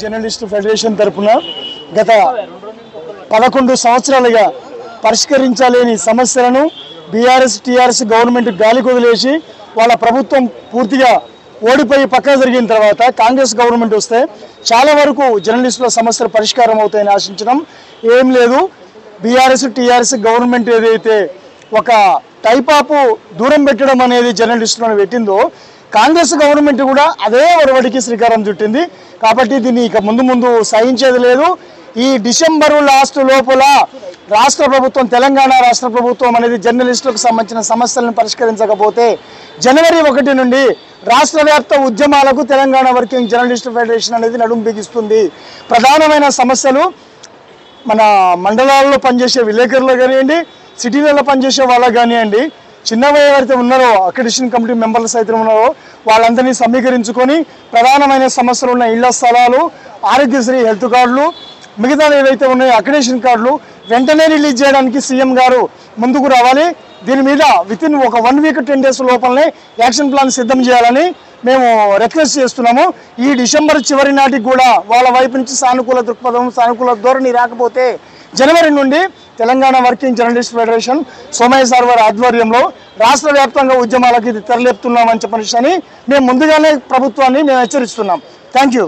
Journalist federation తరపున గత పదకొండు సంవత్సరాలుగా పరిష్కరించలేని సమస్యలను బీఆర్ఎస్ టీఆర్ఎస్ గవర్నమెంట్ గాలి కొదిలేసి వాళ్ళ ప్రభుత్వం పూర్తిగా ఓడిపోయి పక్క జరిగిన తర్వాత కాంగ్రెస్ గవర్నమెంట్ వస్తే చాలా వరకు జర్నలిస్టుల సమస్యలు పరిష్కారం అవుతాయని ఆశించడం ఏం లేదు. బీఆర్ఎస్ టీఆర్ఎస్ గవర్నమెంట్ ఏదైతే ఒక టైపాపు దూరం పెట్టడం అనేది జర్నలిస్టులను పెట్టిందో కాంగ్రెస్ గవర్నమెంట్ కూడా అదే ఒరవడికి శ్రీకారం చుట్టింది. కాబట్టి దీన్ని ఇక ముందు ముందు సహించేది లేదు. ఈ డిసెంబరు లాస్ట్ లోపల రాష్ట్ర ప్రభుత్వం తెలంగాణ రాష్ట్ర ప్రభుత్వం అనేది జర్నలిస్టులకు సంబంధించిన సమస్యలను పరిష్కరించకపోతే జనవరి ఒకటి నుండి రాష్ట్ర వ్యాప్త ఉద్యమాలకు తెలంగాణ వర్కింగ్ జర్నలిస్ట్ ఫెడరేషన్ అనేది నడుము బిగిస్తుంది. ప్రధానమైన సమస్యలు మన మండలాల్లో పనిచేసే విలేకరులు కానివ్వండి సిటీలలో పనిచేసే వాళ్ళకు కానివ్వండి చిన్న ఎవరైతే ఉన్నారో అక్రిడిషన్ కమిటీ మెంబర్లు సైతం ఉన్నారో వాళ్ళందరినీ సమీకరించుకొని ప్రధానమైన సమస్యలు ఉన్న ఇళ్ళ స్థలాలు ఆరోగ్యశ్రీ హెల్త్ కార్డులు మిగతా ఏవైతే ఉన్నాయో అక్రిడిషన్ కార్డులు వెంటనే రిలీజ్ చేయడానికి సీఎం గారు ముందుకు రావాలి. దీని మీద విత్ ఇన్ ఒక వన్ వీక్ టెన్ డేస్ లోపలనే యాక్షన్ ప్లాన్ సిద్ధం చేయాలని మేము రిక్వెస్ట్ చేస్తున్నాము. ఈ డిసెంబర్ చివరి నాటికి కూడా వాళ్ళ వైపు నుంచి సానుకూల దృక్పథం సానుకూల ధోరణి రాకపోతే జనవరి నుండి Telangana working journalist federation Somaiah server ఆధ్వర్యంలో రాష్ట్ర వ్యాప్తంగా ఉద్యమాలకు ఇది తెరలేపుతున్నామని చెప్పని మేము ముందుగానే ప్రభుత్వాన్ని మేము హెచ్చరిస్తున్నాం. Thank you.